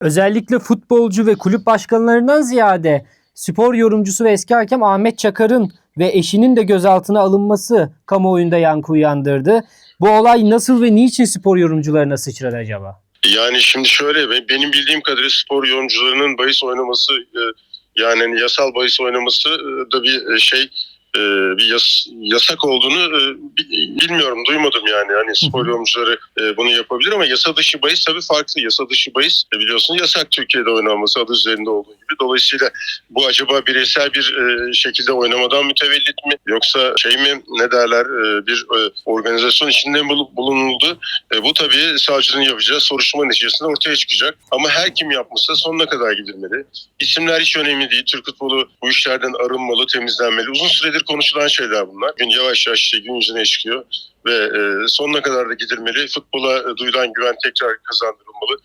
Özellikle futbolcu ve kulüp başkanlarından ziyade spor yorumcusu ve eski hakem Ahmet Çakar'ın ve eşinin de gözaltına alınması kamuoyunda yankı uyandırdı. Bu olay nasıl ve niçin spor yorumcularına sıçradı acaba? Yani şimdi şöyle be- benim bildiğim kadarıyla spor yorumcularının bahis oynaması e, yani yasal bahis oynaması e, da bir e, şey bir yas- yasak olduğunu e, bi- bilmiyorum duymadım yani hani spor yorumcuları e, bunu yapabilir ama yasa dışı bahis tabii farklı yasa dışı bahis e, biliyorsun yasak Türkiye'de oynanması adı üzerinde olduğu gibi dolayısıyla bu acaba bireysel bir e, şekilde oynamadan mütevellit mi yoksa şey mi ne derler e, bir e, organizasyon içinde bulunuldu e, bu tabii savcının yapacağı soruşturma neticesinde ortaya çıkacak. Ama her kim yapmışsa sonuna kadar gidilmeli. İsimler hiç önemli değil. Türk futbolu bu işlerden arınmalı, temizlenmeli. Uzun süredir konuşulan şeyler bunlar. Gün yavaş yavaş işte gün yüzüne çıkıyor ve e, sonuna kadar da gidilmeli. Futbola e, duyulan güven tekrar kazandırılmalı.